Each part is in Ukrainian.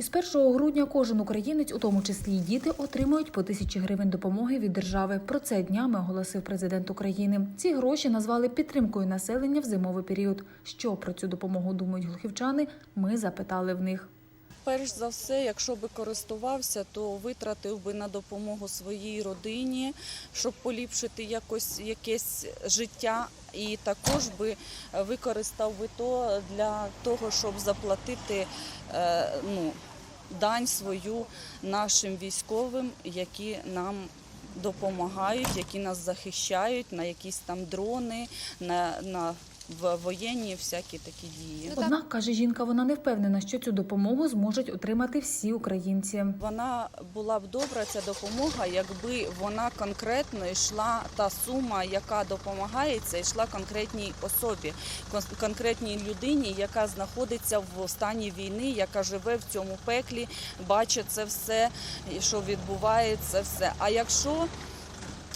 Із 1 грудня кожен українець, у тому числі й діти, отримують по тисячі гривень допомоги від держави. Про це днями оголосив президент України. Ці гроші назвали підтримкою населення в зимовий період. Що про цю допомогу думають глухівчани? Ми запитали в них. Перш за все, якщо би користувався, то витратив би на допомогу своїй родині, щоб поліпшити якось якесь життя, і також би використав би то для того, щоб заплатити е, ну, дань свою нашим військовим, які нам допомагають, які нас захищають на якісь там дрони, на, на в- воєнні всякі такі дії. Однак каже жінка, вона не впевнена, що цю допомогу зможуть отримати всі українці. Вона була б добра ця допомога, якби вона конкретно йшла та сума, яка допомагається, йшла конкретній особі, конкретній людині, яка знаходиться в стані війни, яка живе в цьому пеклі, бачить це все, що відбувається, все. А якщо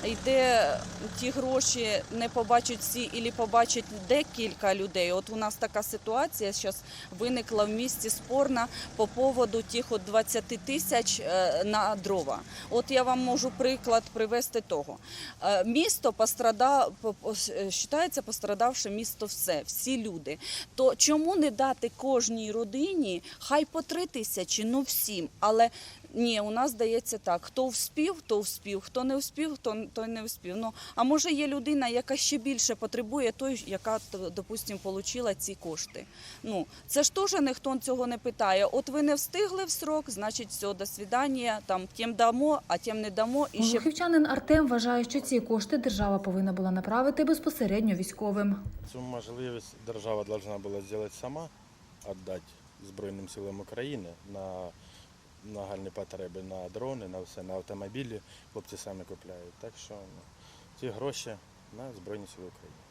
йде ті гроші, не побачать всі, або побачать декілька людей. От у нас така ситуація зараз виникла в місті спорна по поводу тих от 20 тисяч е, на дрова. От я вам можу приклад привести того. Е, Місто пострадав, вважається пострадавше місто все, всі люди. То чому не дати кожній родині, хай по три тисячі, ну всім, але ні, у нас здається так: хто вспів, то вспів, хто не вспів, то, то не вспів. Ну а може є людина, яка ще більше потребує, той, яка допустим, отримала ці кошти. Ну це ж теж ніхто цього не питає. От ви не встигли в срок, значить, все, до свидання. Там тим дамо, а тим не дамо. І ще Глухівчанин Артем вважає, що ці кошти держава повинна була направити безпосередньо військовим. Цю можливість держава повинна була зробити сама, віддати Збройним силам України на нагальні потреби, на дрони, на все, на автомобілі. Хлопці самі купляють. Так що ну, ці гроші на Збройні сили України.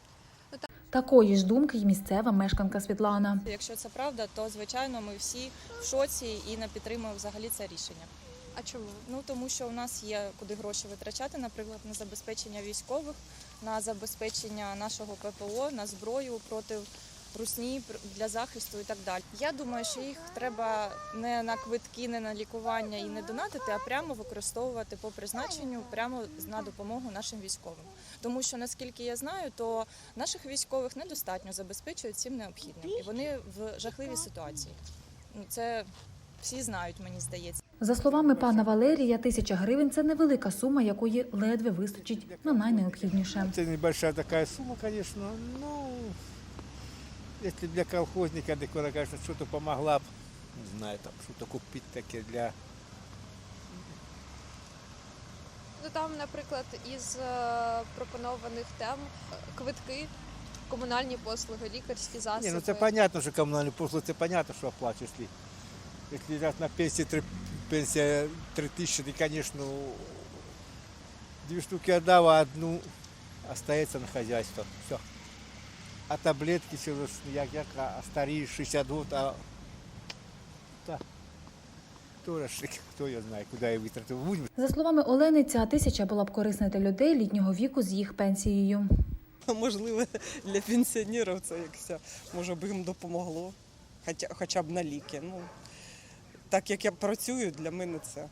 Такої ж думки й місцева мешканка Світлана. Якщо це правда, то звичайно ми всі в шоці і не підтримуємо взагалі це рішення. А чому? Ну тому що у нас є куди гроші витрачати, наприклад, на забезпечення військових, на забезпечення нашого ППО, на зброю проти русні пр- для захисту і так далі. Я думаю, що їх треба не на квитки, не на лікування і не донатити, а прямо використовувати по призначенню, прямо на допомогу нашим військовим. Тому що наскільки я знаю, то наших військових недостатньо забезпечують цим необхідним, і вони в жахливій ситуації. Ну це всі знають, мені здається. За словами пана Валерія, тисяча гривень це невелика сума, якої ледве вистачить на найнеобхідніше. Это небольшая такая сумма, конечно, но если для колхозника, так она, конечно, что-то помогла б, не знаю, там что-то купить таке для... Ну там, наприклад, із е, пропонованих тем квитки, комунальні послуги, лікарські засоби. Не, ну це понятно, що комунальні послуги, це понятно, що оплачуєш. Раз на пенсии три, пенсия 3 тысячи, ты, конечно, две штуки отдал, а одну остается на хозяйство. Все. А таблетки все як, як, а старі 60 год, а та, ж, хто я знає, куди я витратив. Будь За словами Олени, ця тисяча була б корисна для людей літнього віку з їх пенсією. Можливо, для пенсіонерів це якось, може б їм допомогло, хоча, хоча б на ліки. Ну, так як я працюю, для мене це